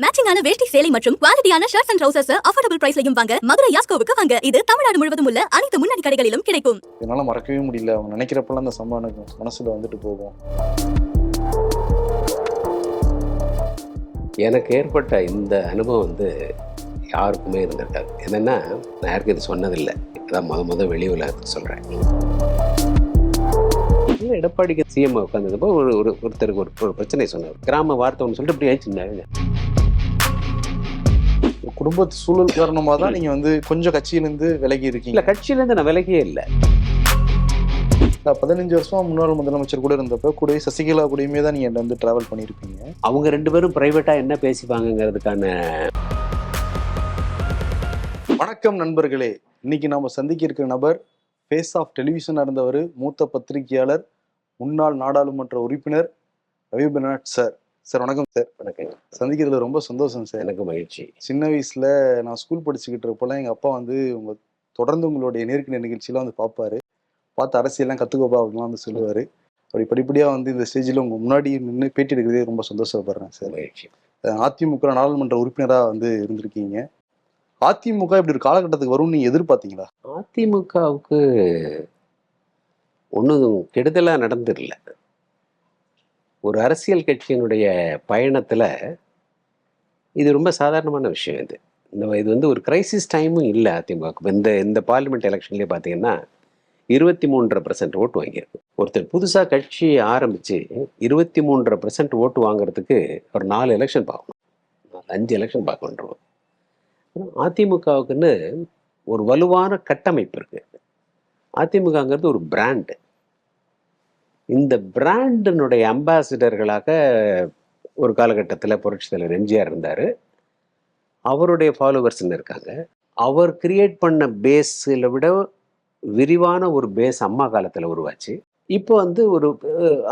மேட்சிங்கான வேஷ்டி சேலை மற்றும் குவாலிட்டியான ஷர்ட்ஸ் அண்ட் ட்ரவுசர்ஸ் அஃபோர்டபுள் பிரைஸ்லையும் வாங்க. மதுரை யாஸ்கோவுக்கு வாங்க. இது தமிழ்நாடு முழுவதும் உள்ள அனைத்து முன்னணி கடைகளிலும் கிடைக்கும். என்னால் மறக்கவே முடியல. அவங்க நினைக்கிறப்பெல்லாம் அந்த சம்பவம் எனக்கு மனசில் வந்துட்டு போகும். எனக்கு ஏற்பட்ட இந்த அனுபவம் வந்து யாருக்குமே இருந்திருக்காது. என்னென்னா நான் யாருக்கும் இது சொன்னதில்லை. அதான் முத முத வெளி உலகத்துக்கு சொல்கிறேன் எடப்பாடிக்கு சிஎம் உட்காந்துருந்தப்போ ஒரு ஒரு ஒருத்தருக்கு ஒரு ஒரு பிரச்சனை சொன்னார். கிராம வார்த்தை ஒன்று சொல்லிட்டு இப்படி ஆயிடுச்சுருந்தாங்க குடும்பத்து சூழல் காரணமாக தான் நீங்கள் வந்து கொஞ்சம் கட்சியிலேருந்து விலகி இல்லை இருக்கீங்க கட்சியிலேருந்து நான் விலகியே இல்லை. பதினஞ்சு வருஷமா முன்னாள் முதலமைச்சர் கூட இருந்தப்ப கூடவே சசிகலா கூடயுமே தான் நீங்கள் வந்து டிராவல் பண்ணியிருப்பீங்க. அவங்க ரெண்டு பேரும் ப்ரைவேட்டாக என்ன பேசிப்பாங்கங்கிறதுக்கான வணக்கம் நண்பர்களே. இன்னைக்கு நாம சந்திக்க இருக்கிற நபர் ஃபேஸ் ஆஃப் டெலிவிஷனாக இருந்தவர் மூத்த பத்திரிகையாளர் முன்னாள் நாடாளுமன்ற உறுப்பினர் ரவிபநாத் சார். சார் வணக்கம் சார். எனக்கு சந்திக்கிறதுல ரொம்ப சந்தோஷம் சார். எனக்கு மகிழ்ச்சி. சின்ன வயசுல நான் ஸ்கூல் படிச்சுக்கிட்டு இருப்போலாம் எங்க அப்பா வந்து உங்க தொடர்ந்து உங்களுடைய நேர்கிண நிகழ்ச்சியெல்லாம் வந்து பார்ப்பாரு பார்த்து அரசியல்லாம் கத்துக்கோப்பா அப்படிலாம் வந்து சொல்லுவாரு. அப்படி படிப்படியா வந்து இந்த ஸ்டேஜில் உங்க முன்னாடி நின்று பேட்டி எடுக்கிறதே ரொம்ப சந்தோஷப்படுறேன் சார். மகிழ்ச்சி. அதிமுக நாடாளுமன்ற உறுப்பினராக வந்து இருந்திருக்கீங்க. அதிமுக இப்படி ஒரு காலகட்டத்துக்கு வரும்னு நீங்க எதிர்பார்த்தீங்களா? அதிமுகவுக்கு ஒன்றும் கெடுதலாக நடந்துடல ஒரு அரசியல் கட்சியினுடைய பயணத்தில் இது ரொம்ப சாதாரணமான விஷயம் இது. இந்த இது வந்து ஒரு கிரைசிஸ் டைமும் இல்லை அதிமுக இந்த இந்த பார்லிமெண்ட் எலெக்ஷன்லேயே பார்த்தீங்கன்னா இருபத்தி மூன்றரை பர்சன்ட் ஓட்டு வாங்கியிருக்கு. ஒருத்தர் புதுசாக கட்சி ஆரம்பித்து இருபத்தி மூன்றரை பர்சன்ட் ஓட்டு வாங்குறதுக்கு ஒரு நாலு எலெக்ஷன் பார்க்கணும். நாலு அஞ்சு எலெக்ஷன் பார்க்கணுன்றோம். அதிமுகவுக்குன்னு ஒரு வலுவான கட்டமைப்பு இருக்குது அதிமுகங்கிறது ஒரு பிராண்டு இந்த பிராண்டினுடைய அம்பாசிடர்களாக ஒரு காலகட்டத்தில் புரட்சி தலைவர் எம்ஜிஆர் இருந்தார். அவருடைய ஃபாலோவர்ஸ்ன்னு இருக்காங்க. அவர் கிரியேட் பண்ண பேஸில் விட விரிவான ஒரு பேஸ் அம்மா காலத்தில் உருவாச்சு. இப்போ வந்து ஒரு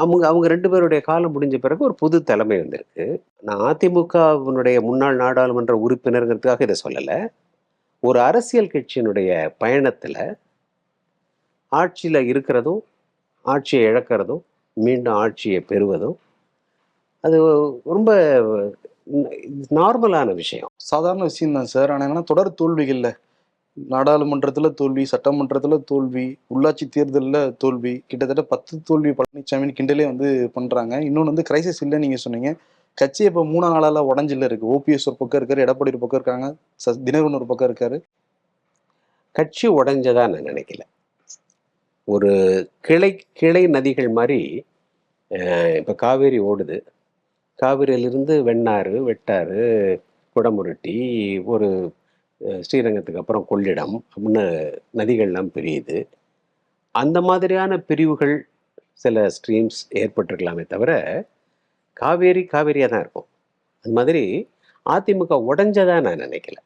அவங்க அவங்க ரெண்டு பேருடைய காலம் முடிஞ்ச பிறகு ஒரு புது தலைமை வந்திருக்கு. நான் அதிமுகவினுடைய முன்னாள் நாடாளுமன்ற உறுப்பினருங்கிறதுக்காக இதை சொல்லலை. ஒரு அரசியல் கட்சியினுடைய பயணத்தில் ஆட்சியில் இருக்கிறதும் ஆட்சியை இழக்கிறதும் மீண்டும் ஆட்சியை பெறுவதும் அது ரொம்ப நார்மலான விஷயம். சாதாரண விஷயம் தான் சார். ஆனால் என்னன்னா தொடர் தோல்விகள்ல நாடாளுமன்றத்துல தோல்வி சட்டமன்றத்துல தோல்வி உள்ளாட்சி தேர்தல்ல தோல்வி கிட்டத்தட்ட பத்து தோல்வி பழனிசாமின்னு கிண்டலே வந்து பண்றாங்க. இன்னொன்று வந்து கிரைசிஸ் இல்லை நீங்க சொன்னீங்க. கட்சி இப்போ மூணா நாளால உடஞ்சில இருக்கு. ஓபிஎஸ் ஒரு பக்கம் இருக்காரு எடப்பாடி ஒரு பக்கம் இருக்காங்க ச- தினகரன் ஒரு பக்கம் இருக்காரு. கட்சி உடைஞ்சதா நான் நினைக்கல. ஒரு கிளை கிளை நதிகள் மாதிரி இப்போ காவேரி ஓடுது. காவிரியிலிருந்து வெண்ணாறு வெட்டாறு குடமுருட்டி ஒரு ஸ்ரீரங்கத்துக்கு அப்புறம் கொள்ளிடம் அப்படின்னு நதிகள்லாம் பிரியுது. அந்த மாதிரியான பிரிவுகள் சில ஸ்ட்ரீம்ஸ் ஏற்பட்டிருக்கலாமே தவிர காவேரி காவேரியாக தான் இருக்கும். அது மாதிரி அதிமுக உடஞ்சதாக நான் நினைக்கல.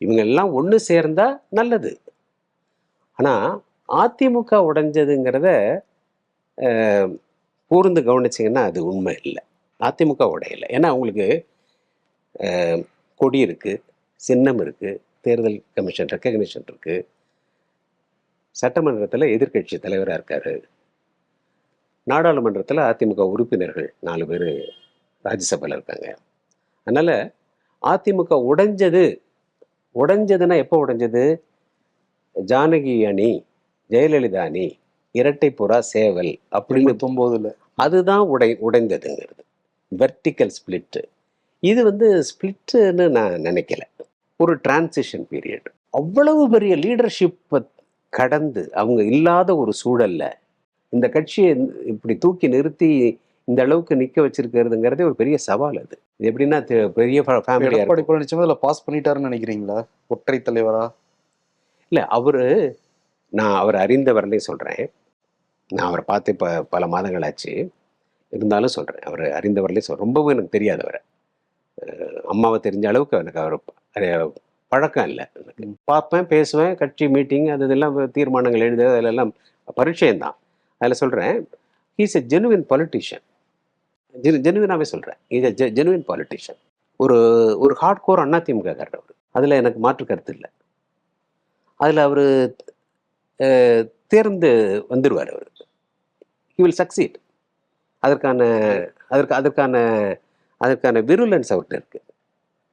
இவங்கெல்லாம் ஒன்று சேர்ந்தால் நல்லது. ஆனால் அதிமுக உடைஞ்சதுங்கிறத கூர்ந்து கவனிச்சிங்கன்னா அது உண்மை இல்லை. அதிமுக உடையலை. ஏன்னா அவங்களுக்கு கொடி இருக்குது சின்னம் இருக்குது தேர்தல் கமிஷன் ரெக்கக்னிஷன் இருக்குது சட்டமன்றத்தில் எதிர்க்கட்சி தலைவராக இருக்கார். நாடாளுமன்றத்தில் அதிமுக உறுப்பினர்கள் நாலு பேர் ராஜ்யசபாவில் இருக்காங்க. அதனால் அதிமுக உடைஞ்சது. உடைஞ்சதுன்னா எப்போ உடைஞ்சது? ஜானகி அணி ஜெயலலிதா அணி இரட்டை புறா சேவல் அப்படின்னு தொம்போதுல அதுதான் உடை உடைந்ததுங்கிறது. வெர்டிக்கல் ஸ்பிளிட்டு இது வந்து ஸ்பிளிட்டுன்னு நான் நினைக்கல. ஒரு டிரான்சிஷன் பீரியட் அவ்வளவு பெரிய லீடர்ஷிப்பை கடந்து அவங்க இல்லாத ஒரு சூழல்ல இந்த கட்சியை இப்படி தூக்கி நிறுத்தி இந்த அளவுக்கு நிக்க வச்சிருக்கிறதுங்கிறதே ஒரு பெரிய சவால் அது. இது எப்படின்னா பெரிய பழனிசாமி அதில் பாஸ் பண்ணிட்டாருன்னு நினைக்கிறீங்களா? ஒற்றை தலைவரா? இல்லை அவர் நான் அவர் அறிந்த வரலையும் சொல்கிறேன் நான் அவரை பார்த்து இப்போ பல மாதங்கள் ஆச்சு. இருந்தாலும் சொல்கிறேன் அவர் அறிந்த வரலையும் சொல் ரொம்பவும் எனக்கு தெரியாதவரை அம்மாவை தெரிஞ்ச அளவுக்கு எனக்கு அவர் பழக்கம் இல்லை. பார்ப்பேன் பேசுவேன் கட்சி மீட்டிங் அது இதெல்லாம் தீர்மானங்கள் எழுது அதிலெல்லாம் பரிச்சயம் தான். அதில் சொல்கிறேன் ஹீஸ் எ ஜெனுவின் பொலிட்டிஷியன் ஜெனுவினாகவே சொல்கிறேன் இஸ் எ ஜெனுவின் பொலிட்டிஷியன் ஒரு ஒரு ஹார்ட் கோர் அதிமுக காரர் அவர். அதில் எனக்கு மாற்று கருத்து இல்லை. அதில் அவர் தேர்ந்து வந்துடுவார் அவர். ஹி வில் சக்சீட் அதற்கான அதற்கு அதற்கான அதற்கான விருலன்ஸ் அவர்கிட்ட இருக்கு.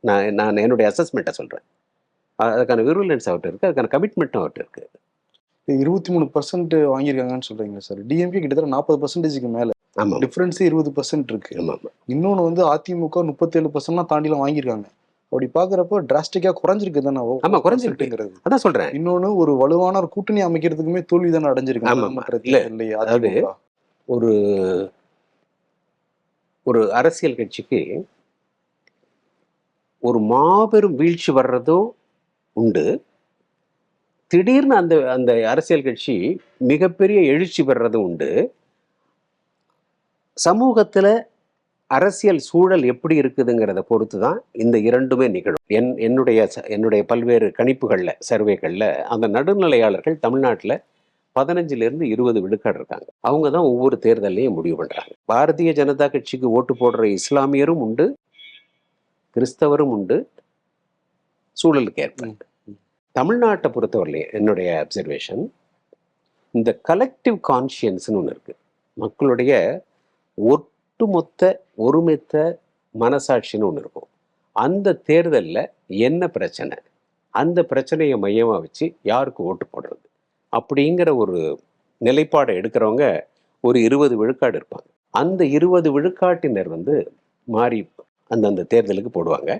நான் நான் என்னுடைய அசஸ்மெண்ட்டை சொல்கிறேன் அதுக்கான விருலன்ஸ் அவர்கிட்ட இருக்குது அதுக்கான கமிட்மெண்ட்டும் அவர்கிட்ட இருக்குது இருபத்தி மூணு பர்சன்ட் வாங்கியிருக்காங்கன்னு சொல்றீங்க சார். டிஎம்கே கிட்டத்தட்ட நாற்பது பர்சன்டேஜுக்கு மேல. ஆமாம். டிஃபரன்ஸே இருபது பர்சன்ட் இருக்கு. ஆமாம் இன்னொன்னு வந்து அதிமுக முப்பத்தேழு பர்சன்ட்லாம் தாண்டிலாம் வாங்கியிருக்காங்க. அப்படி பாக்குறப்போ டிராஸ்டிக்கா குறைஞ்சிருக்கு தானே ஆமா, குறைஞ்சிருக்கு. அதான் சொல்கிறேன் இன்னொன்னு ஒரு வலுவான ஒரு கூட்டணி அமைக்கிறதுக்குமே தோல்வி தானே அடைஞ்சிருக்கு இல்ல, அதாவது. ஒரு ஒரு அரசியல் கட்சிக்கு ஒரு மாபெரும் வீழ்ச்சி வர்றதும் உண்டு. திடீர்னு அந்த அந்த அரசியல் கட்சி மிகப்பெரிய எழுச்சி பெறதும் உண்டு. சமூகத்தில் அரசியல் சூழல் எப்படி இருக்குதுங்கிறத பொறுத்து தான் இந்த இரண்டுமே நிகழும். என் என்னுடைய என்னுடைய பல்வேறு கணிப்புகளில் சர்வேகளில் அந்த நடுநிலையாளர்கள் தமிழ்நாட்டில் பதினஞ்சுலேருந்து இருபது விழுக்காடு இருக்காங்க. அவங்க தான் ஒவ்வொரு தேர்தலையும் முடிவு பண்ணுறாங்க பாரதிய ஜனதா கட்சிக்கு ஓட்டு போடுற இஸ்லாமியரும் உண்டு கிறிஸ்தவரும் உண்டு சூழலுக்கு ஏற்ப. தமிழ்நாட்டை பொறுத்தவரையிலையும் என்னுடைய அப்சர்வேஷன் இந்த கலெக்டிவ் கான்ஷியன்ஸ்னு ஒன்று இருக்கு. மக்களுடைய ஒட்டுமொத்த ஒருமித்த மனசாட்சின்னு ஒன்று இருக்கும். அந்த தேர்தலில் என்ன பிரச்சனை? அந்த பிரச்சனையை மையமாக வச்சு யாருக்கு ஓட்டு போடுறது? அப்படிங்கிற ஒரு நிலைப்பாடை எடுக்கிறவங்க ஒரு இருபது விழுக்காடு இருப்பாங்க. அந்த இருபது விழுக்காட்டினர் வந்து மாறி அந்தந்த தேர்தலுக்கு போடுவாங்க.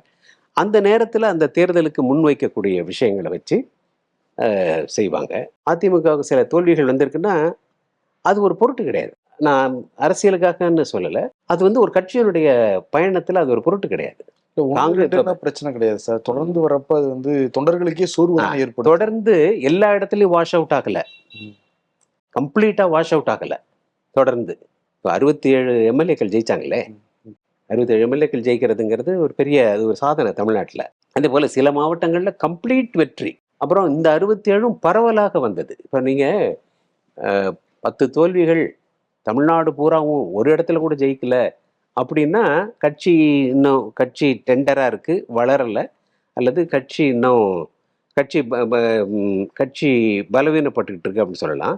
அந்த நேரத்தில் அந்த தேர்தலுக்கு முன்வைக்கக்கூடிய விஷயங்களை வச்சு செய்வாங்க. அதிமுகவுக்கு சில தோல்விகள் வந்திருக்குன்னா அது ஒரு பொருட்டு கிடையாது. நான் அரசியலுக்காகன்னு சொல்லலை. அது வந்து ஒரு கட்சியினுடைய பயணத்தில் அது ஒரு பொருட்டு கிடையாது. பிரச்சனை கிடையாது சார். தொடர்ந்து வரப்ப அது வந்து தொண்டர்களுக்கே சோர்வு ஏற்படும். தொடர்ந்து எல்லா இடத்துலையும் வாஷ் அவுட் ஆகல. கம்ப்ளீட்டா வாஷ் அவுட் ஆகல. தொடர்ந்து. இப்போ அறுபத்தி ஏழு எம்எல்ஏக்கள் ஜெயிச்சாங்களே. அறுபத்தி ஏழு எம்எல்ஏக்கள் ஜெயிக்கிறதுங்கிறது ஒரு பெரிய அது ஒரு சாதனை தமிழ்நாட்டில். அதே போல சில மாவட்டங்களில் கம்ப்ளீட் வெற்றி. அப்புறம் இந்த அறுபத்தி ஏழும் பரவலாக வந்தது. இப்போ நீங்கள் பத்து தோல்விகள் தமிழ்நாடு பூராவும் ஒரு இடத்துல கூட ஜெயிக்கல. அப்படின்னா கட்சி இன்னும் கட்சி டெண்டராக இருக்கு வளரலை. அல்லது கட்சி இன்னும் கட்சி கட்சி பலவீனப்பட்டுக்கிட்டு இருக்கு அப்படின்னு சொல்லலாம்.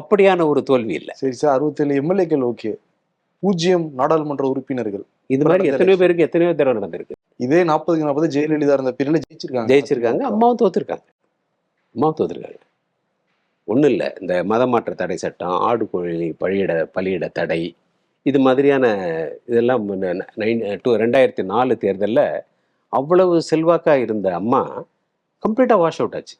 அப்படியான ஒரு தோல்வி இல்லை. சரி சார் அறுபத்தேழு எம்எல்ஏக்கள் ஓகே. பூஜ்ஜியம் நாடாளுமன்ற உறுப்பினர்கள். இது மாதிரி எத்தனையோ பேருக்கு எத்தனையோ தடவை நடந்திருக்கு. இதே நாற்பதுக்கு நாற்பது ஜெயலலிதா இருந்த பீரியட்ல ஜெயிச்சிருக்காங்க. ஜெயிச்சிருக்காங்க. அம்மாவும் தோத்துருக்காங்க. அம்மாவும் தோத்துருக்காங்க. ஒன்றும் இல்லை. இந்த மதமாற்ற தடை சட்டம் ஆடு கோழி பழியிட பலியிட தடை இது மாதிரியான இதெல்லாம் நைன் டூ ரெண்டாயிரத்தி நாலு தேர்தலில் அவ்வளவு செல்வாக்காக இருந்த அம்மா கம்ப்ளீட்டாக வாஷ் அவுட் ஆச்சு.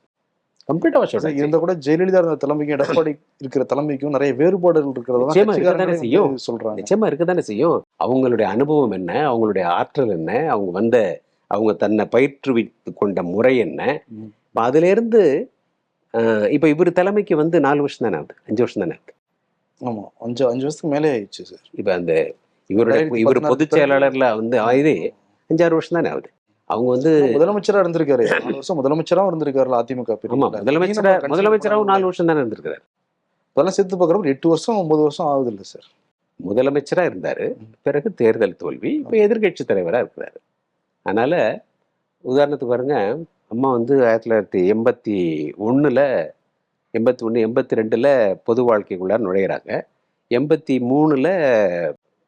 கம்ப்ளீட்டாக வாஷ் அவுட் சார், ஆச்சு. இருந்தா கூட ஜெயலலிதா இருந்த தலைமைக்கும் எடப்பாடி இருக்கிற தலைமைக்கும் நிறைய வேறுபாடுகள் இருக்கிறதா நிச்சயமா இருக்கத்தானே கட்சிக்காரங்களே செய்யும். வந்து சொல்றாங்க. நிச்சயமா இருக்க தானே செய்யும். அவங்களுடைய அனுபவம் என்ன? அவங்களுடைய ஆற்றல் என்ன? அவங்க வந்த அவங்க தன்னை பயிற்றுவித்து கொண்ட முறை என்ன? ம். இப்ப இவர் தலைமைக்கு வந்து நாலு வருஷம் தானே ஆகுது? அஞ்சு வருஷம் தானே ஆகுது? ஆமா அஞ்சு அஞ்சு வருஷத்துக்கு மேலே ஆயிடுச்சு சார். இப்ப அந்த இவருடைய இவர் பொதுச் செயலாளர்ல வந்து ஆயுது அஞ்சாறு வருஷம் தானே ஆகுது. அவங்க வந்து முதலமைச்சரா இருந்திருக்காரு. நாலு வருஷம் முதலமைச்சராவும் இருந்திருக்காருல அதிமுக ஆமா. முதலமைச்சரா நீங்க முதலமைச்சராவும் நாலு வருஷம் தானே இருந்திருக்கிறார் அதெல்லாம் சேர்த்து பார்க்குறப்ப எட்டு வருஷம் ஒன்பது வருஷம் ஆகுது இல்ல சார். முதலமைச்சரா இருந்தாரு. பிறகு தேர்தல் தோல்வி. இப்ப எதிர்க்கட்சி தலைவரா இருக்கிறாரு. அதனால உதாரணத்துக்கு பாருங்க அம்மா வந்து ஆயிரத்தி தொள்ளாயிரத்தி எண்பத்தி ஒண்ணுல எண்பத்தி ஒன்று எண்பத்தி ரெண்டுல பொது வாழ்க்கைக்குள்ளார நுழையிறாங்க. எண்பத்தி மூணுல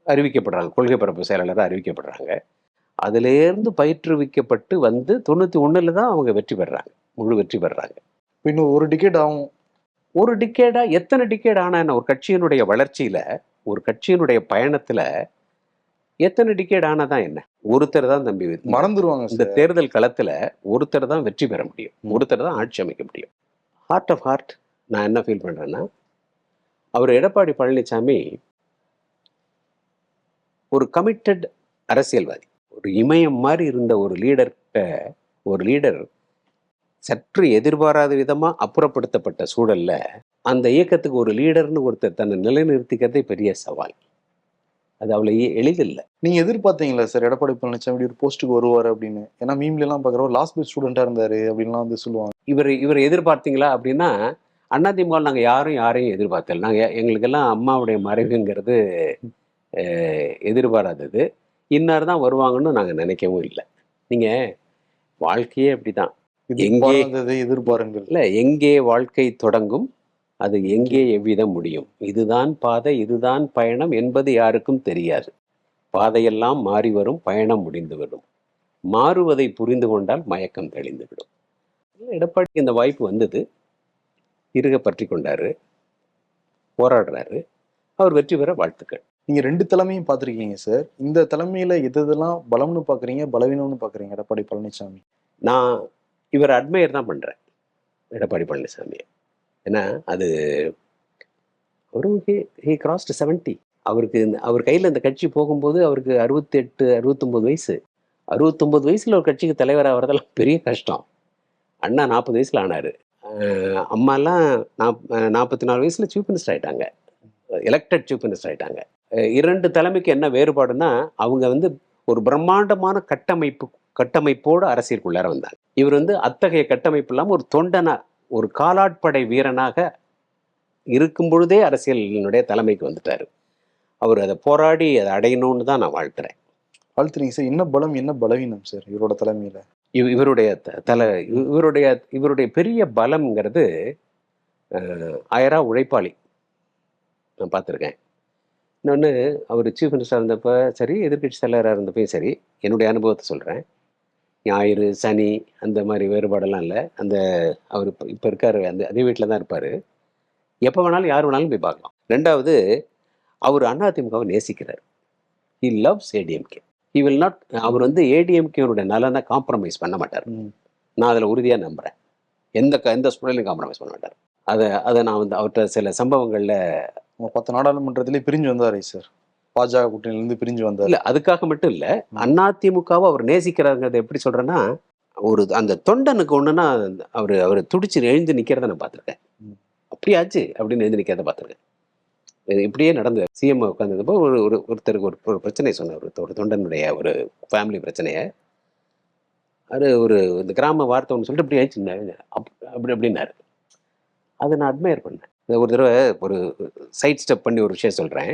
அறிவிக்கப்படுறாங்க கொள்கை பரப்பு செயலாளராக அறிவிக்கப்படுறாங்க. அதிலேருந்து பயிற்றுவிக்கப்பட்டு வந்து தொண்ணூற்றி ஒண்ணுல தான் அவங்க வெற்றி பெறுறாங்க முழு வெற்றி பெறுறாங்க. இன்னும் ஒரு டிக்கெட் ஆகும். ஒரு டிக்கேடா எத்தனை டிக்கேட் ஆனா என்ன ஒரு கட்சியினுடைய வளர்ச்சியில ஒரு கட்சியினுடைய பயணத்துல எத்தனை டிக்கேட் ஆனாதான் என்ன? ஒருத்தர் தான் தம்பி மறந்துருவாங்க இந்த தேர்தல் களத்துல ஒருத்தர் தான் வெற்றி பெற முடியும். ஒருத்தர் தான் ஆட்சி அமைக்க முடியும். ஹார்ட் ஆஃப் ஹார்ட் நான் என்ன ஃபீல் பண்றேன்னா அவர் எடப்பாடி பழனிசாமி ஒரு கமிட்டட் அரசியல்வாதி. ஒரு இமயம் மாதிரி இருந்த ஒரு லீடர்கிட்ட ஒரு லீடர் சற்று எதிர்பாராத விதமா அப்புறப்படுத்தப்பட்ட சூழல்ல அந்த இயக்கத்துக்கு ஒரு லீடர்னு ஒருத்தர் தன்னை நிலைநிறுத்திக்கிறதே பெரிய சவால். அது அவ்வளவு எ- எளிதில்லை. நீங்க எதிர்பார்த்தீங்களா சார் எடப்பாடி பழனிசாமி இப்படி ஒரு போஸ்ட்டுக்கு வருவாரு அப்படின்னு? ஏன்னா மீம்ல எல்லாம் பாக்குறோம் லாஸ்ட் பெஸ்ட் ஸ்டூடெண்டா இருந்தாரு அப்படின்லாம் வந்து சொல்லுவாங்க. இவர் இவர் எதிர்பார்த்தீங்களா அப்படின்னா அதிமுக நாங்கள் யாரும் யாரையும் எதிர்பார்த்தல நாங்கள் எங்களுக்கெல்லாம் அம்மாவுடைய மறைவுங்கிறது எதிர்பாராதது. இன்னார் தான் வருவாங்கன்னு நாங்கள் நினைக்கவும் இல்லை. நீங்கள் வாழ்க்கையே அப்படிதான் எங்கே- எதிர்பாராததை எதிர்பாருங்கள். இல்லை எங்கே வாழ்க்கை தொடங்கும் அது எங்கே எவ்விதம் முடியும்? இதுதான் பாதை இதுதான் பயணம் என்பது யாருக்கும் தெரியாது. பாதையெல்லாம் மாறி வரும் பயணம் முடிந்து வரும் மாறுவதை புரிந்து கொண்டால் மயக்கம் தெளிந்துவிடும். எடப்பாடிக்கு இந்த வாய்ப்பு வந்தது. இருக பற்றி கொண்டாரு. போராடுறாரு. அவர் வெற்றி பெற வாழ்த்துக்கள். நீங்க ரெண்டு தலைமையும் பார்த்திருக்கீங்க சார். இந்த தலைமையில எது எதெல்லாம் பலம்னு பாக்குறீங்க பலவீனம்னு பாக்குறீங்க எடப்பாடி பழனிசாமி? நான் இவர் அட்மையர் தான் பண்ணுறேன் எடப்பாடி பழனிசாமியை. ஏன்னா அது அவரும் ஹி கிராஸ்ட் செவன்ட்டி அவருக்கு இந்த- அவர் கையில் இந்த கட்சி போகும்போது அவருக்கு அறுபத்தெட்டு அறுபத்தொம்போது வயசு. அறுபத்தொம்போது வயசில் ஒரு கட்சிக்கு தலைவர் வரதெல்லாம் பெரிய கஷ்டம். அண்ணா நாற்பது வயசில் ஆனார். அம்மாலாம் நாப் நாற்பத்தி நாலு வயசில் சீஃப் மினிஸ்டர் ஆகிட்டாங்க எலெக்டட் சீஃப் மினிஸ்டர் ஆகிட்டாங்க இரண்டு தலைமைக்கு என்ன வேறுபாடுனா அவங்க வந்து ஒரு பிரம்மாண்டமான கட்டமைப்பு கட்டமைப்போடு அரசியலுக்குள்ளார வந்தாங்க. இவர் வந்து அத்தகைய கட்டமைப்பு இல்லாமல் ஒரு தொண்டனாக ஒரு காலாட்படை வீரனாக இருக்கும் பொழுதே அரசியலினுடைய தலைமைக்கு வந்துட்டார். அவர் அதை போராடி அதை அடையணும்னு தான் நான் வாழ்த்துறேன். வாழ்த்துறீங்க சார். என்ன பலம் என்ன பலவீனம் சார் இவரோட தலைமையில? இவ இவருடைய த- தலை இவ- இவருடைய இவருடைய பெரிய பலம்ங்கிறது அயரா உழைப்பாளி. நான் பார்த்துருக்கேன். இன்னொன்று அவர் சீஃப் மினிஸ்டர் இருந்தப்போ சரி எதிர்க்கட்சி தலைவராக இருந்தப்பையும் சரி என்னுடைய அனுபவத்தை சொல்கிறேன் ஞாயிறு சனி அந்த மாதிரி வேறுபாடெல்லாம் இல்லை. அந்த அவர் இப்போ இப்போ இருக்கார் அந்த அதே வீட்டில் தான் இருப்பார். எப்போ வேணாலும் யார் வேணாலும் போய் பார்க்கலாம். ரெண்டாவது அவர் அதிமுகவை நேசிக்கிறார். He loves ADMK he will not அவர் வந்து ஏடிஎம்கேனுடைய நலனை காம்ப்ரமைஸ் பண்ண மாட்டார். நான் அதில் உறுதியாக நம்புகிறேன் எந்த எந்த சூழலையும் காம்ப்ரமைஸ் பண்ண மாட்டார். அதை அதை நான் வந்து அவர்கிட்ட சில சம்பவங்களில் பத்து நாடாளுமன்றத்திலே பிரிஞ்சு வந்தாரே சார். பாஜக கூட்டணியிலிருந்து பிரிஞ்சு வந்தார். இல்லை அதுக்காக மட்டும் இல்லை அதிமுகவை அவர் நேசிக்கிறாருங்கிறத எப்படி சொல்கிறேன்னா ஒரு அந்த தொண்டனுக்கு ஒன்றுனா அவர் அவர் துடிச்சு எழுந்து நிற்கிறத நான் பார்த்துருக்கேன். அப்படியாச்சு அப்படின்னு எழுந்து நிற்கிறத பார்த்துருக்கேன். இது இப்படியே நடந்தது சிஎம் உட்காந்துருந்தப்போ ஒரு ஒரு ஒருத்தருக்கு ஒரு ஒரு பிரச்சனை சொன்னார். ஒரு தொண்டனுடைய ஒரு ஃபேமிலி பிரச்சனையை. அது ஒரு இந்த கிராம வார்த்தை ஒன்று சொல்லிட்டு இப்படி ஆயிடுச்சு. அப்படி அப்படின்னாரு. அதை நான் அட்மையர் பண்ணேன். ஒரு தடவை ஒரு சைட் ஸ்டெப் பண்ணி ஒரு விஷயம் சொல்கிறேன்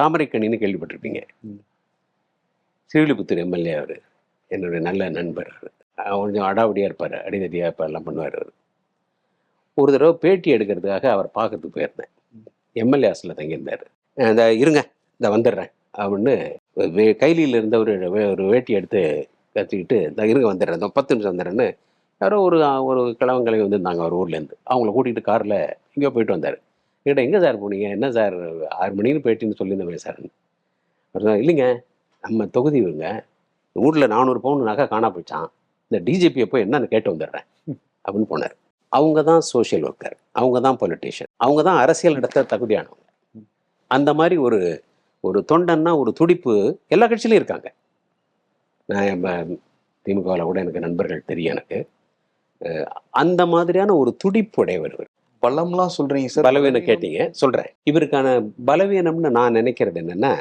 தாமரைக்கணின்னு கேள்விப்பட்டிருப்பீங்க. ம். ஸ்ரீவில்லிபுத்தூர் எம்எல்ஏ அவர் என்னுடைய நல்ல நண்பர் அவர். கொஞ்சம் அடாவடியாக இருப்பார் அடிதடியாக இருப்பார் எல்லாம் பண்ணுவார் அவர். ஒரு தடவை பேட்டி எடுக்கிறதுக்காக அவர் பார்க்கறதுக்கு போயிருந்தேன். எம்எல்ஏ ஹாஸ்டலில் தங்கியிருந்தார். இந்த இருங்க இந்த வந்துடுறேன் அப்படின்னு வே- கைலியில் இருந்த ஒரு ஒரு வேட்டி எடுத்து கத்திக்கிட்டு இந்த இருங்க வந்துடுறேன் இந்த பத்து நிமிஷம் வந்துடுறேன்னு யாரோ ஒரு ஒரு கிழவங்களை வந்திருந்தாங்க அவர் ஊர்லேருந்து அவங்கள கூட்டிகிட்டு காரில் எங்கேயோ போயிட்டு வந்தார். என்கிட்ட எங்கே சார் போனீங்க? என்ன சார்? ஆறு மணின்னு பேட்டின்னு சொல்லியிருந்தேன் சார். அவர் இல்லைங்க நம்ம தொகுதி இவங்க ஊரில் நானூறு பவுன் நகை காணா போயிட்டான் இந்த டிஜிபியை போய் என்னன்னு கேட்டு வந்துடுறேன். அப்படின்னு போனார். அவங்க தான் சோஷியல் ஒர்க்கர் அவங்க தான் பொலிட்டீஷியன் அவங்க தான் அரசியல் நடத்த தகுதியானவங்க. அந்த மாதிரி ஒரு ஒரு தொண்டன்னா ஒரு துடிப்பு எல்லா கட்சியிலையும் இருக்காங்க. நான் திமுகவில் கூட எனக்கு நண்பர்கள் தெரியும் எனக்கு. அந்த மாதிரியான ஒரு துடிப்பு உடையவர் பலம்லாம் சொல்றீங்க சார். பலவீனம் கேட்டீங்க. சொல்றேன். இவருக்கான பலவீனம்னு நான் நினைக்கிறது என்னன்னா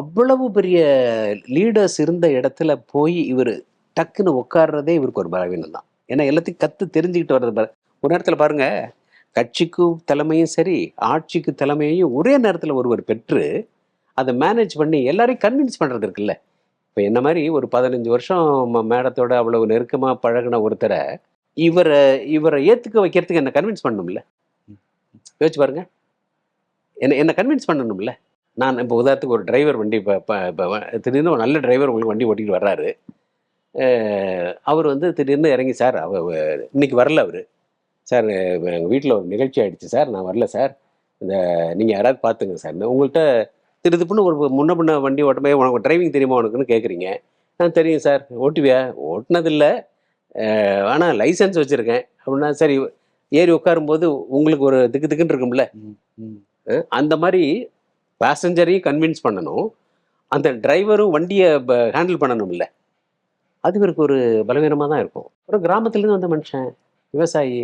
அவ்வளவு பெரிய லீடர்ஸ் இருந்த இடத்துல போய் இவர் டக்குன்னு உட்கார்றதே இவருக்கு ஒரு பலவீனம் தான். ஏன்னா எல்லாத்தையும் கத்து தெரிஞ்சுக்கிட்டு வர்றது ஒரு நேரத்தில் பாருங்க கட்சிக்கு தலைமையும் சரி ஆட்சிக்கு தலைமையையும் ஒரே நேரத்தில் ஒருவர் பெற்று அதை மேனேஜ் பண்ணி எல்லாரையும் கன்வின்ஸ் பண்ணுறது இருக்குல்ல. இப்போ என்ன மாதிரி ஒரு பதினஞ்சு வருஷம் மேடத்தோட அவ்வளவு நெருக்கமாக பழகின ஒருத்தரை இவரை இவரை ஏற்றுக்க வைக்கிறதுக்கு என்ன கன்வின்ஸ் பண்ணணும்ல. யோசிச்சு பாருங்க. என்ன என்ன கன்வின்ஸ் பண்ணணும்ல? நான் இப்போ உதாரணத்துக்கு ஒரு டிரைவர் வண்டி இப்போ இப்போ திடீர்னு ஒரு நல்ல டிரைவர் உங்களுக்கு வண்டி ஓட்டிகிட்டு வர்றாரு. அவர் வந்து திடீர்னு இறங்கி சார் அவ இன்னைக்கு வரல அவர். சார் எங்கள் வீட்டில் ஒரு நிகழ்ச்சி ஆகிடுச்சு சார் நான் வரல சார். இந்த நீங்கள் யாராவது பார்த்துங்க சார். உங்கள்கிட்ட திருதுப்புன்னு ஒரு முன்ன பின்ன வண்டி ஓட்டமே உனக்கு டிரைவிங் தெரியுமா உனக்குன்னு கேட்குறீங்க நான் தெரியும் சார். ஓட்டுவியா? ஓட்டினதில்லை. ஆனால் லைசன்ஸ் வச்சுருக்கேன். அப்படின்னா சரி ஏறி உட்காரும்போது உங்களுக்கு ஒரு திக்கு திக்குன்னு இருக்கும்ல? அந்த மாதிரி பேசஞ்சரையும் கன்வின்ஸ் பண்ணணும். அந்த டிரைவரும் வண்டியை ஹேண்டில் பண்ணணும்ல. அது இவருக்கு ஒரு பலவீனமாக தான் இருக்கும். ஒரு கிராமத்துலேருந்து வந்த மனுஷன் விவசாயி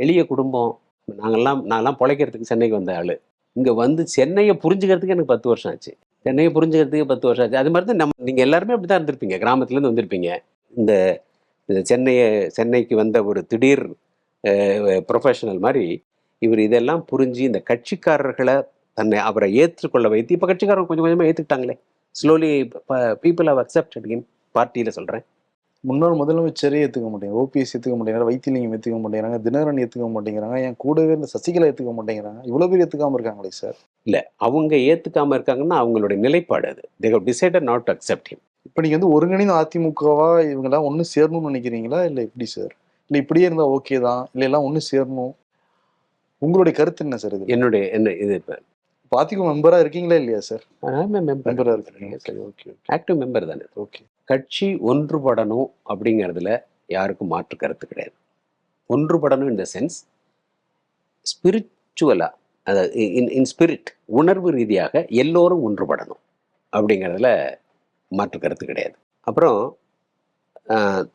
எளிய குடும்பம். நாங்கெல்லாம் நான்லாம் பிழைக்கிறதுக்கு சென்னைக்கு வந்த ஆள். இங்கே வந்து சென்னையை புரிஞ்சுக்கிறதுக்கு எனக்கு பத்து வருஷம் ஆச்சு. சென்னையை புரிஞ்சுக்கிறதுக்கு பத்து வருஷம் ஆச்சு. அது மாதிரி தான் நம்ம நீங்கள் எல்லாருமே அப்படி தான் இருந்திருப்பீங்க. கிராமத்துலேருந்து வந்திருப்பீங்க. இந்த சென்னையை சென்னைக்கு வந்த ஒரு திடீர் ப்ரொஃபஷனல் மாதிரி இவர் இதெல்லாம் புரிஞ்சு இந்த கட்சிக்காரர்களை தன்னை அவரை ஏற்றுக்கொள்ள வைத்து இப்போ கட்சிக்காரங்க கொஞ்சம் கொஞ்சமாக ஏற்றுக்கிட்டாங்களே slowly people have accepted in பார்ட்டியில் சொல்கிறேன் முன்னாள் முதலமைச்சரே ஏத்துக்க மாட்டேங்கிறாங்க. ஓபிஎஸ் ஏத்துக்க மாட்டேங்கிறாங்க. வைத்திலிங்கம் ஏத்துக்க மாட்டேங்கிறாங்க. தினகரன் ஏத்துக்க மாட்டேங்கிறாங்க. என் கூடவே இருந்த சசிகலா ஏத்துக்க மாட்டேங்கிறாங்க. இவ்வளவு பேர் ஏத்துக்காம இருக்காங்களே சார்? இல்லை அவங்க ஏற்றுக்காமல் இருக்காங்கன்னா அவங்களுடைய நிலைப்பாடு அது. They have decided not to accept him இப்போ நீங்க வந்து ஒருங்கிணைந்த அதிமுகவா இவங்கெல்லாம் ஒண்ணு சேரணும்னு நினைக்கிறீங்களா? இல்ல எப்படி சார்? இல்ல இப்படியே இருந்தா ஓகே தான். இல்ல எல்லாம் ஒண்ணு சேரணும். உங்களுடைய கருத்து என்ன சார் இது? என்னுடைய என்ன இது இப்போ? இப்போ அதிமுக மெம்பரா இருக்கீங்களா இல்லையா சார் மெம்பர் மெம்பரா இருக்கீங்க சரி ஓகே ஆக்டிவ் மெம்பர் தானே ஓகே கட்சி ஒன்றுபடணும் அப்படிங்கிறதுல யாருக்கும் மாற்று கருத்து கிடையாது. ஒன்றுபடணும் இந்த சென்ஸ் ஸ்பிரிச்சுவலாக அதாவது இன் இன் ஸ்பிரிட் உணர்வு ரீதியாக எல்லோரும் ஒன்றுபடணும் அப்படிங்கிறதுல மாற்று கருத்து கிடையாது. அப்புறம்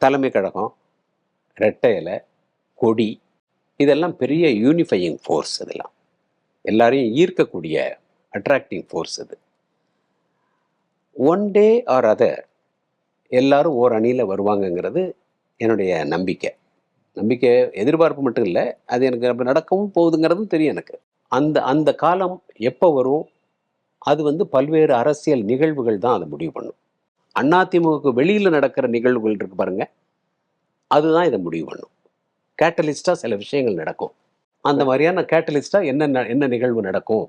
தலைமை கழகம் ரெட்டை இலை கொடி இதெல்லாம் பெரிய யூனிஃபையிங் ஃபோர்ஸ் இதெல்லாம். எல்லாரையும் ஈர்க்கக்கூடிய அட்ராக்டிங் ஃபோர்ஸ் இது. ஒன் டே ஆர் அதர் எல்லாரும் ஓர் அணியில் வருவாங்கங்கிறது என்னுடைய நம்பிக்கை. நம்பிக்கை எதிர்பார்ப்பு மட்டும் இல்லை அது எனக்கு அப்படி நடக்கவும் போகுதுங்கிறதும் தெரியும் எனக்கு. அந்த அந்த காலம் எப்போ வரும்? அது வந்து பல்வேறு அரசியல் நிகழ்வுகள் தான் அதை முடிவு பண்ணும். அதிமுகவுக்கு வெளியில் நடக்கிற நிகழ்வுகள் இருக்கு பாருங்கள் அதுதான் இதை முடிவு பண்ணும். கேட்டலிஸ்டாக சில விஷயங்கள் நடக்கும். அந்த மாதிரியான கேட்டலிஸ்டாக என்ன என்ன நிகழ்வு நடக்கும்?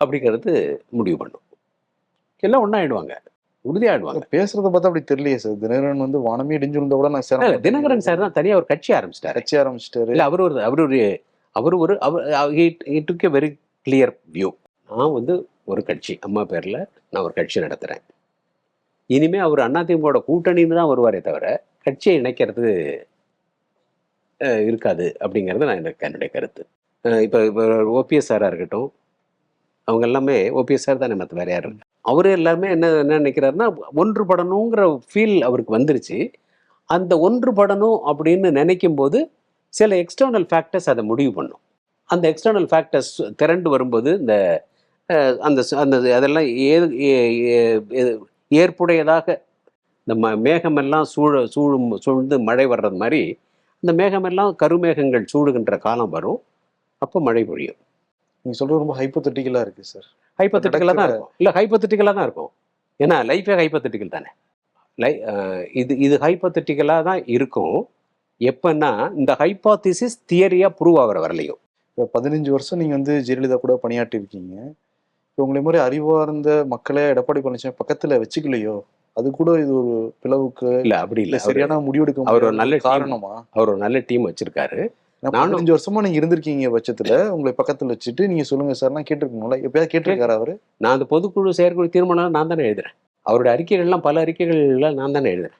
அப்படிங்கிறது முடிவு பண்ணும். எல்லாம் ஒன்றாயிடுவாங்க உறுதியாயிடுவாங்க. பேசுறத பார்த்தா அப்படி தெரியலையே சார். தினகரன் வந்து வானமே இடிஞ்சு விழுந்தா கூட நான் சேர தினகரன் சார் தான் தனியா ஒரு கட்சி ஆரம்பிச்சிட்டாரு. கட்சி ஆரம்பிச்சிட்டாரு. இல்ல அவர் ஒரு அவர் ஒரு அவர் ஒரு அவர் took a very clear view நான் வந்து ஒரு கட்சி அம்மா பேர்ல நான் ஒரு கட்சி நடத்துறேன். இனிமே அவர் அதிமுகவோட கூட்டணின்னு தான் வருவாரே தவிர கட்சியை இணைக்கிறது இருக்காது அப்படிங்கிறது நான் எனக்கு என்னுடைய கருத்து. இப்போ இப்போ ஓபிஎஸ் சாராக இருக்கட்டும் அவங்க எல்லாமே ஓபிஎஸ் சார் தானே மற்ற வேற யாரும் அவரே எல்லாருமே என்ன என்ன நினைக்கிறாருன்னா ஒன்றுபடணுங்கிற ஃபீல் அவருக்கு வந்துருச்சு. அந்த ஒன்றுபடணும் அப்படின்னு நினைக்கும் போது சில எக்ஸ்டர்னல் ஃபேக்டர்ஸ் அதை முடிவு பண்ணும். அந்த எக்ஸ்டர்னல் ஃபேக்டர்ஸ் திரண்டு வரும்போது இந்த அந்த அந்த அதெல்லாம் ஏ- ஏற்புடையதாக இந்த ம மேகமெல்லாம் சூழ சூழும் சூழ்ந்து மழை வர்றது மாதிரி இந்த மேகமெல்லாம் கருமேகங்கள் சூடுகின்ற காலம் வரும். அப்போ மழை பொழியும். நீங்க சொல்றது ரொம்ப ஹைப்போதட்டிக்கலா இருக்கு சார் ஹைப்பத்தட்டிக்கலாக தான் இருக்கும். இல்லை ஹைப்பத்தட்டிக்கலாக தான் இருக்கும். ஏன்னா லைஃபே ஹைப்பத்தட்டிக்கல் தானே. லை இது இது ஹைப்பத்தட்டிக்கலாக தான் இருக்கும். எப்பன்னா இந்த ஹைப்பாத்திசிஸ் தியரியாக ப்ரூவ் ஆகிற வரலையும் இப்போ பதினஞ்சு வருஷம் நீங்க வந்து ஜெயலலிதா கூட பணியாற்றி இருக்கீங்க இப்போ உங்களை மாதிரி அறிவார்ந்த மக்களே எடப்பாடி பழனிசாமி பக்கத்துல வச்சுக்கலையோ? அது கூட இது ஒரு பிளவுக்கு இல்லை அப்படி இல்ல. சரியான முடிவெடுக்க அவர் ஒரு நல்ல. காரணமா? அவர் ஒரு நல்ல டீம் வச்சிருக்காரு. பதினஞ்சு வருஷமா நீங்க இருந்திருக்கீங்க பட்சத்துல உங்களை பக்கத்துல வச்சுட்டு நீங்க சொல்லுங்க சார் நான் கேட்டிருக்கணும்ல. எப்பயாவது கேட்டிருக்காரு அவரு? நான் அந்த பொதுக்குழு செயற்குழு தீர்மானம் நான் தானே எழுதுறேன். அவருடைய அறிக்கைகள்லாம் பல அறிக்கைகள்லாம் நான் தானே எழுதுறேன்.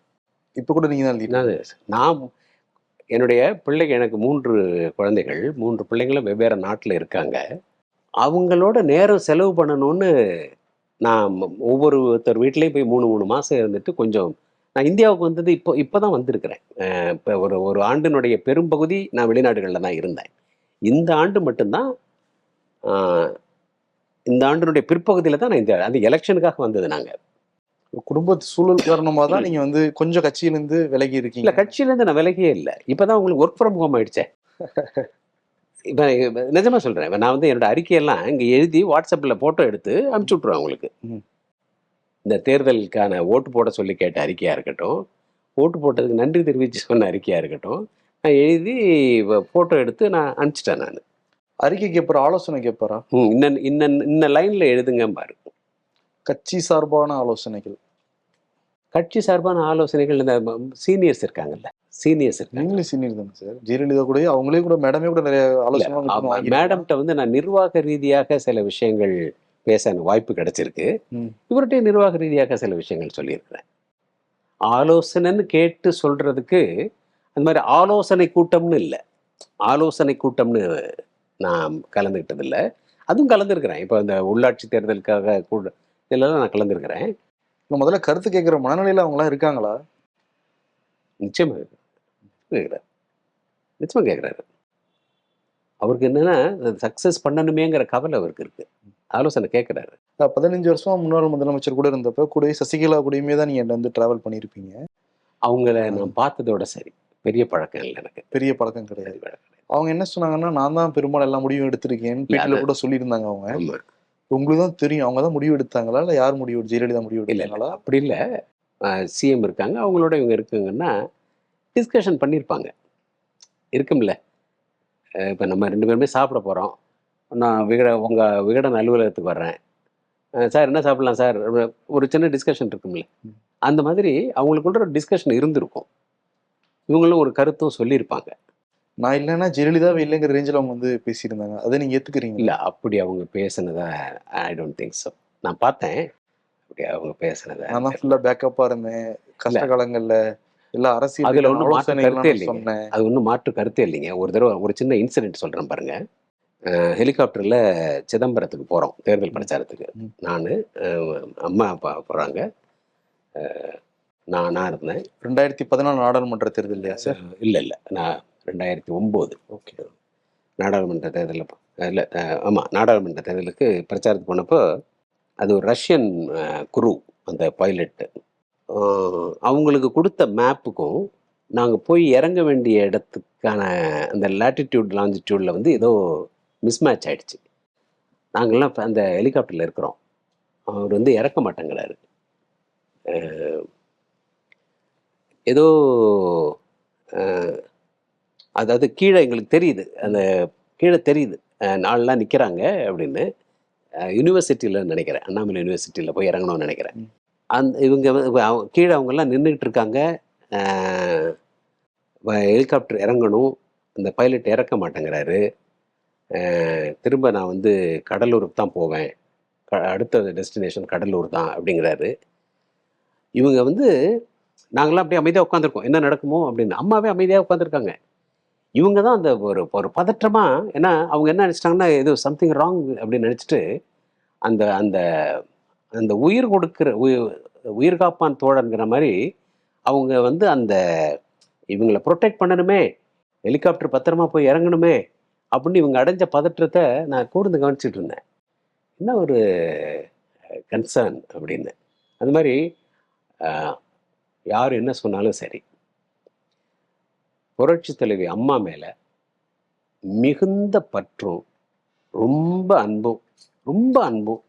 இப்ப கூட நீங்க தான் நான் என்னுடைய பிள்ளைங்க எனக்கு மூன்று குழந்தைகள். மூன்று பிள்ளைங்களும் வெவ்வேறு நாட்டில் இருக்காங்க. அவங்களோட நேரம் செலவு பண்ணணும்னு நான் ம- ஒவ்வொருத்தர் வீட்லேயும் போய் மூணு மூணு மாதம் இருந்துட்டு கொஞ்சம் நான் இந்தியாவுக்கு வந்தது இப்போ இப்போ தான் வந்திருக்கிறேன் இப்போ ஒரு ஒரு ஆண்டினுடைய பெரும்பகுதி நான் வெளிநாடுகளில் தான் இருந்தேன். இந்த ஆண்டு மட்டும்தான் இந்த ஆண்டினுடைய பிற்பகுதியில் தான் நான் இந்த அந்த எலெக்ஷனுக்காக வந்தது நாங்கள் குடும்ப சூழல் காரணமா தான் நீங்க வந்து கொஞ்சம் கட்சியில இருந்து விலகி இல்ல இருக்கீங்க கட்சியிலேருந்து நான் விலகியே இல்லை. இப்பதான் உங்களுக்கு ஒர்க் ஃப்ரம் ஹோம் ஆயிடுச்சே. இப்போ நிஜமா சொல்றேன். இப்ப நான் வந்து என்னோட அறிக்கையெல்லாம் இங்க எழுதி வாட்ஸ்அப்ல போட்டோ எடுத்து அனுப்பிச்சு விட்ருவேன் உங்களுக்கு. ம். இந்த தேர்தலுக்கான ஓட்டு போட சொல்லி கேட்ட அறிக்கையா இருக்கட்டும் ஓட்டு போட்டதுக்கு நன்றி தெரிவித்து சொன்ன அறிக்கையா இருக்கட்டும் நான் எழுதி போட்டோ எடுத்து நான் அனுப்பிச்சிட்டேன் நான். அறிக்கை கேட்பாரு ஆலோசனை கேட்பாரா இன்ன இன்ன இன்ன லைன்ல எழுதுங்க பாரு. கட்சி சார்பான ஆலோசனைகள். கட்சி சார்பான ஆலோசனைகள் இந்த சீனியர்ஸ் இருக்காங்கல்ல. சீனியர்ஸ் நீங்களும் சீனியர் தானே சார் ஜெயலலிதா கூட அவங்களே கூட மேடமே கூட நிறைய ஆலோசனை. மேடம்கிட்ட வந்து நான் நிர்வாக ரீதியாக சில விஷயங்கள் பேச வாய்ப்பு கிடைச்சிருக்கு. இவர்கிட்ட நிர்வாக ரீதியாக சில விஷயங்கள் சொல்லியிருக்கிறேன். ஆலோசனைன்னு கேட்டு சொல்றதுக்கு அந்த மாதிரி ஆலோசனை கூட்டம்னு இல்லை. ஆலோசனை கூட்டம்னு நான் கலந்துக்கிட்டது இல்லை அதுவும் கலந்துருக்கிறேன். இப்போ இந்த உள்ளாட்சி தேர்தலுக்காக கூட இதெல்லாம் நான் கலந்துருக்கிறேன். முதல்ல கருத்து கேட்கிற மனநிலையில அவங்க எல்லாம் இருக்காங்களா? நிச்சயமா கேட்குறாரு நிச்சயமா கேட்குறாரு அவருக்கு என்னன்னா சக்ஸஸ் பண்ணணுமேங்கிற கவலை அவருக்கு இருக்கு. ஆலோசனை கேட்குறாரு பதினஞ்சு வருஷம் முன்னாள் முதலமைச்சர் கூட இருந்தப்ப கூடவே சசிகலா கூடயுமே தான் நீங்க வந்து டிராவல் பண்ணியிருப்பீங்க அவங்கள நான் பார்த்ததோட சரி. பெரிய பழக்கம் இல்லை எனக்கு. பெரிய பழக்கம் கிடையாது. அவங்க என்ன சொன்னாங்கன்னா நான் தான் பெரும்பாலும் எல்லா முடிவும் எடுத்திருக்கேன் கூட சொல்லியிருந்தாங்க அவங்க. உங்களுக்கு தான் தெரியும். அவங்க தான் முடிவு எடுத்தாங்களா? இல்ல யார் முடிவு ஜெயலலிதா முடிவு எடுத்தாங்களா? அப்படி இல்லை. சிஎம் இருக்காங்க. அவங்களோட இவங்க இருக்குங்கன்னா டிஸ்கஷன் பண்ணியிருப்பாங்க இருக்கும்ல. இப்போ நம்ம ரெண்டு பேருமே சாப்பிட போகிறோம் நான் விகட உங்கள் விகடன் அலுவலகத்துக்கு வர்றேன். சார் என்ன சாப்பிடலாம் சார்? ஒரு சின்ன டிஸ்கஷன் இருக்கும்ல. அந்த மாதிரி அவங்களுக்குள்ள ஒரு டிஸ்கஷன் இருந்திருக்கும். இவங்களும் ஒரு கருத்தும் சொல்லியிருப்பாங்க. நான் இல்லைன்னா ஜெயலலிதாவே இல்லைங்கிற ரேஞ்சில் அவங்க வந்து பேசியிருந்தாங்க. அதை நீங்க ஏத்துக்கிறீங்க இல்லை அப்படி அவங்க பேசுனதா? ஐ டோன்ட் திங்க் ஸோ நான் பார்த்தேன். அப்படி அவங்க பேசுனதை? நான் தான் ஃபுல்லா பேக்கப்பா இருந்தேன். கஷ்ட காலங்கள்ல எல்லா அரசியல் அதுல ஒண்ணும் மாற்று கருத்தே இல்லைங்க. அது ஒன்றும் மாற்று கருத்தே இல்லைங்க. ஒரு தடவை ஒரு சின்ன இன்சிடென்ட் சொல்கிறேன் பாருங்க. ஹெலிகாப்டரில் சிதம்பரத்துக்கு போகிறோம் தேர்தல் பிரச்சாரத்துக்கு. நான் அம்மா அப்பா போகிறாங்க நான் நான் இருந்தேன். ரெண்டாயிரத்தி பதினாலு நாடாளுமன்ற தேர்தல் இல்லையா சார்? இல்லை இல்லை. நான் ரெண்டாயிரத்தி ஒம்பது. ஓகே. நாடாளுமன்ற தேர்தலில் இல்லை ஆமாம் நாடாளுமன்ற தேர்தலுக்கு பிரச்சாரத்துக்கு போனப்போ அது ஒரு ரஷ்யன் குரு அந்த பைலட்டு அவங்களுக்கு கொடுத்த மேப்புக்கும் நாங்கள் போய் இறங்க வேண்டிய இடத்துக்கான அந்த லேட்டிடியூட் லாஞ்சிடியூடில் வந்து ஏதோ மிஸ்மேட்ச் ஆகிடுச்சு நாங்கள்லாம் இப்போ அந்த ஹெலிகாப்டரில் இருக்கிறோம். அவர் வந்து இறக்க மாட்டேங்கிறாரு. ஏதோ அதாவது கீழே எங்களுக்கு தெரியுது. அந்த கீழே தெரியுது. நாளெலாம் நிற்கிறாங்க அப்படின்னு யூனிவர்சிட்டியில் நினைக்கிறேன். அண்ணாமலை யூனிவர்சிட்டியில் போய் இறங்கணும்னு நினைக்கிறேன். அந் இவங்க வந்து கீழே அவங்கெல்லாம் நின்றுக்கிட்டு இருக்காங்க ஹெலிகாப்டர் இறங்கணும். அந்த பைலட் இறக்க மாட்டேங்கிறாரு. திரும்ப நான் வந்து கடலூருக்கு தான் போவேன். க அடுத்த டெஸ்டினேஷன் கடலூர் தான் அப்படிங்கிறாரு. இவங்க வந்து நாங்களாம் அப்படியே அமைதியாக உட்காந்துருக்கோம். என்ன நடக்குமோ அப்படின்னு. அம்மாவே அமைதியாக உட்காந்துருக்காங்க. இவங்க தான் அந்த ஒரு ஒரு பதற்றமாக ஏன்னா அவங்க என்ன நினச்சிட்டாங்கன்னா ஏதோ சம்திங் ராங் அப்படின்னு நினச்சிட்டு அந்த அந்த அந்த உயிர் கொடுக்குற உயிர் உயிர் காப்பான் தோழங்கிற மாதிரி அவங்க வந்து அந்த இவங்களை ப்ரொடெக்ட் பண்ணணுமே ஹெலிகாப்டர் பத்திரமா போய் இறங்கணுமே அப்படின்னு இவங்க அடைஞ்ச பதற்றத்தை நான் கூர்ந்து கவனிச்சிட்டு இருந்தேன். என்ன ஒரு கன்சர்ன் அப்படின்னு. அது மாதிரி யார் என்ன சொன்னாலும் சரி. புரட்சி தலைவி அம்மா மேலே மிகுந்த பற்றும் ரொம்ப அன்பும் ரொம்ப அன்பும்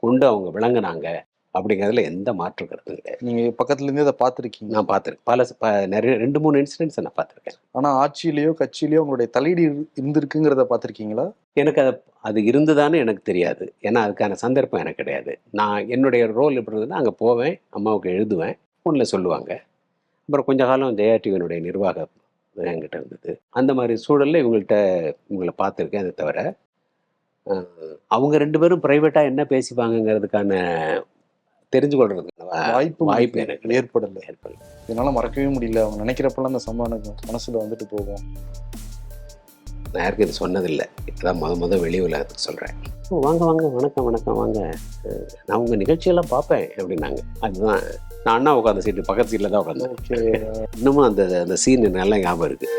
கொண்டு அவங்க விளங்குனாங்க அப்படிங்கிறதுல எந்த மாற்று கருத்தும் கிடையாது. நீங்க பக்கத்துல இருந்தே அதை பார்த்திருக்கீங்க. நான் பார்த்துருக்கேன். பல நிறைய ரெண்டு மூணு இன்சிடென்ட்ஸ் நான் பார்த்துருக்கேன். ஆனா ஆட்சியிலயோ கட்சியிலயோ உங்களுடைய தலையீடு இரு- இருந்திருக்குங்கிறத பார்த்திருக்கீங்களா? எனக்கு அது அது இருந்துதான்னு எனக்கு தெரியாது. ஏன்னா அதுக்கான சந்தர்ப்பம் எனக்கு கிடையாது. நான் என்னுடைய ரோல் எப்படி இருந்ததுன்னா அங்கே போவேன் அம்மாவுக்கு எழுதுவேன் ஃபோனில் சொல்லுவாங்க. அப்புறம் கொஞ்ச காலம் ஜெயா டிவியினுடைய நிர்வாகம் என்கிட்ட இருந்தது. அந்த மாதிரி சூழலில் இவங்கள்ட்ட இவங்களை பார்த்துருக்கேன் அதை தவிர அவங்க ரெண்டு பேரும் ப்ரைவேட்டாக என்ன பேசிப்பாங்கங்கிறதுக்கான தெரிஞ்சு கொள்றதுக்கான வாய்ப்பு வாய்ப்பு எனக்கு ஏற்படல. ஏற்படல. என்னால மறக்கவே முடியல. அவங்க நினைக்கிறப்பெல்லாம் அந்த சம்பவம் எனக்கு மனசுல வந்துட்டு போகும். நான் யாருக்கும் இது சொன்னதில்லை. இப்போதான் முத முத வெளி உலகத்துக்கு சொல்கிறேன் வாங்க வாங்க. வணக்கம் வணக்கம். வாங்க. நான் உங்கள் நிகழ்ச்சியெல்லாம் பார்ப்பேன் அப்படின்னாங்க. அதுதான். நான் அண்ணா உட்காந்த சீட்டு பக்கத்து சீட்டில் தான் உட்காந்தேன் ஓகே. இன்னமும் அந்த அந்த சீன் நல்லா ஞாபகம் இருக்குது